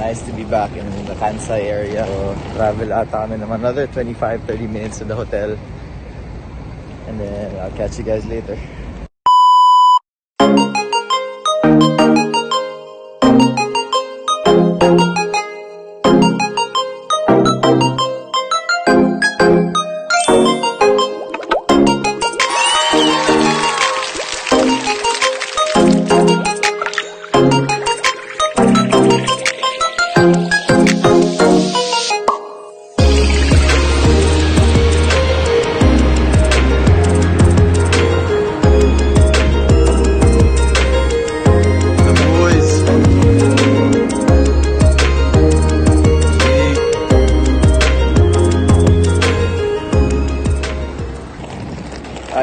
nice to be back in the Kansai area. So, travel ata kami naman another 25-30 minutes to the hotel. And then I'll catch you guys later.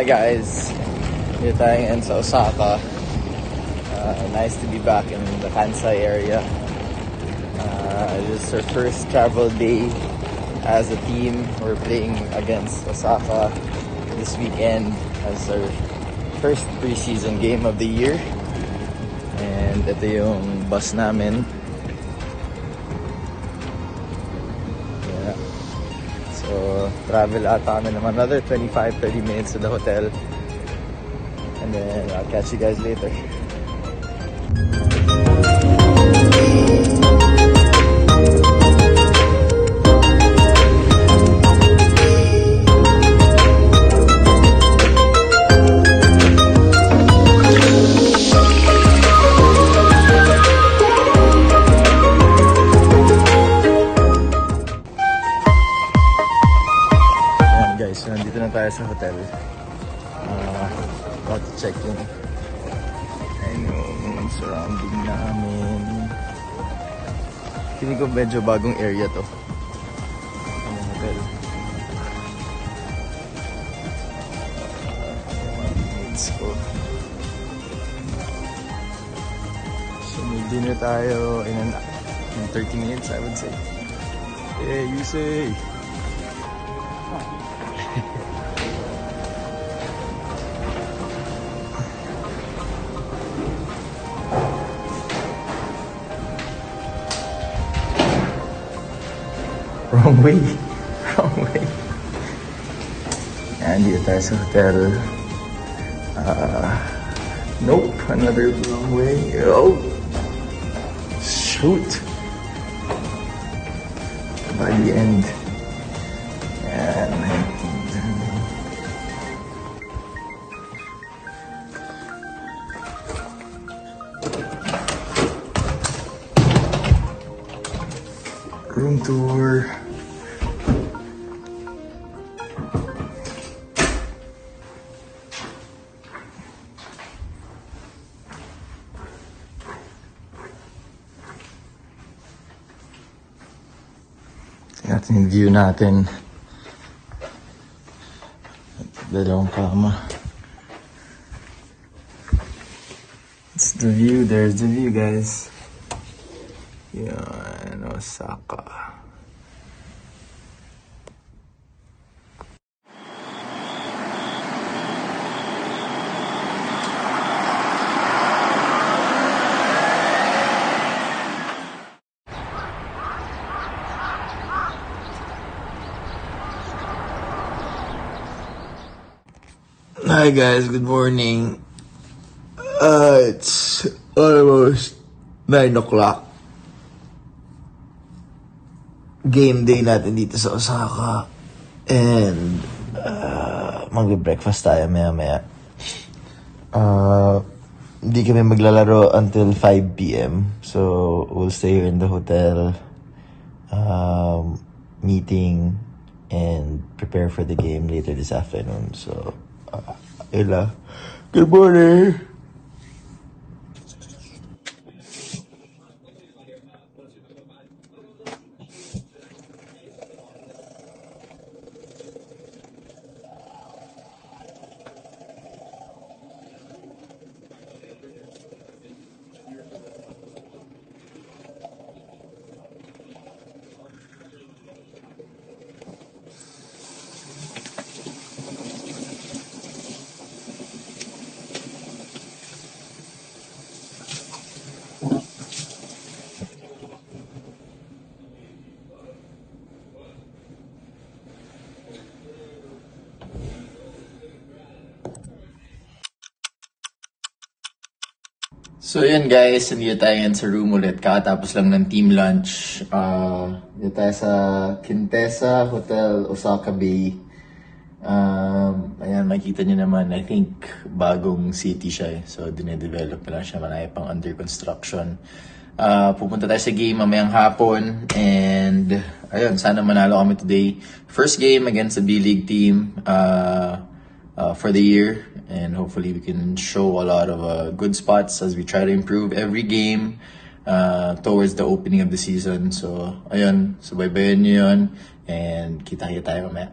Guys. Dito tayo ngayon sa Osaka. Uh, nice to be back in the Kansai area. Uh, this is our first travel day as a team. We're playing against Osaka this weekend as our first preseason game of the year. And ito yung bus namin. Travel ata kami another 25-30 minutes to the hotel. And then I'll catch you guys later. Guys, nandito na tayo sa hotel. Uh, about to check in. Ayan yung surrounding namin. Feeling ko medyo bagong area to. Ang hotel. Let's go. So may dinner tayo in, an, in 30 minutes I would say. Hey, you say. Wrong way. Wrong way. Ayan, dito hotel. Uh, nope, another wrong way. Oh! Shoot! By the end. Ayan, 19. Room tour. Natin yung view natin. Dalawang kama. It's the view. There's the view, guys. Yan, Osaka. Hi guys, good morning. Uh, it's almost 9 o'clock. Game day natin dito sa Osaka. And, uh, magbe-breakfast tayo maya maya. Uh, hindi kami maglalaro until 5 p.m. So, we'll stay here in the hotel. Um, meeting and prepare for the game later this afternoon. So, uh, Ella, good morning. So yun guys, hindi tayo ngayon sa room ulit. Kakatapos lang ng team lunch. Uh, dito tayo sa Quintessa Hotel, Osaka Bay. Um, ayan, makikita nyo naman, I think bagong city siya eh. So, dinedevelop na lang siya, marami pang under construction. Uh, pupunta tayo sa game mamayang hapon and ayun, sana manalo kami today. First game against the B-League team uh, uh, for the year and hopefully we can show a lot of uh, good spots as we try to improve every game uh, towards the opening of the season. So, ayun, subaybayan nyo yun and kita-kita tayo mamaya.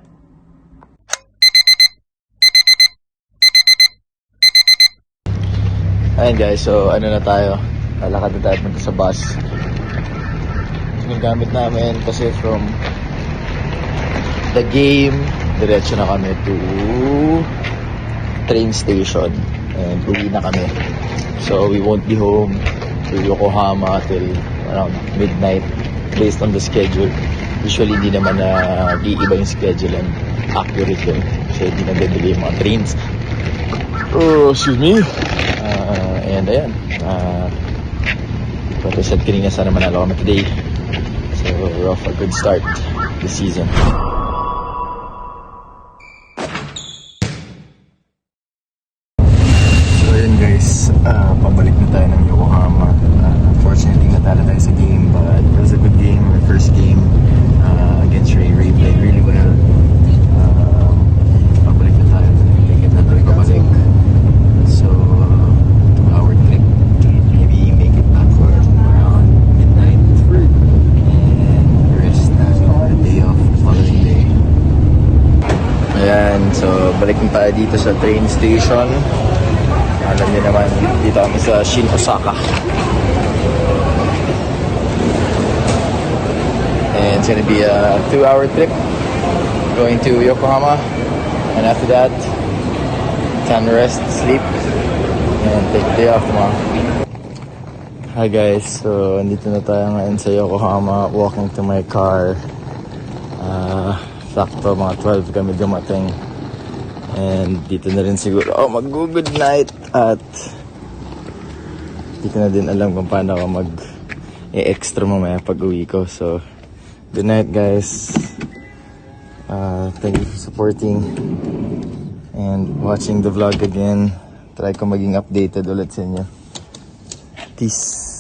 Ayun guys, so ano na tayo? Lalakad na tayo punta sa bus. Ito yung gamit namin kasi from the game, diretso na kami to train station and uwi na kami. So we won't be home to Yokohama till around midnight based on the schedule. Usually hindi naman na iiba yung schedule and accurate yun. Kasi hindi nagdadali yung mga trains. Oh, excuse me. Uh, and ayan. Uh, but I said kanina sana manalo kami today. So we're off a good start this season. So yun guys, uh, pabalik na tayo ng Yokohama. Uh, unfortunately, natalo tayo sa game, but it was a good game. Our first game uh, against Ray. Ray played really well. Uh, pabalik na tayo. Ticket na tayo pabalik. So, two-hour trip. Maybe make it back for around midnight. And rest uh, the day off, following day. Ayan, so balik na tayo dito sa train station. Alam niyo naman, dito kami sa Shin Osaka. And it's gonna be a two-hour trip going to Yokohama. And after that, can rest, sleep, and take day off tomorrow. Hi guys, so andito na tayo ngayon sa Yokohama, walking to my car. Ah, sakto mga 12 kami dumating. And dito na rin siguro ako mag-good night at ko na din alam kung paano ako mag e-extra mamaya pag uwi ko. So, good night guys. Uh, thank you for supporting and watching the vlog again. Try ko maging updated ulit sa inyo. Peace.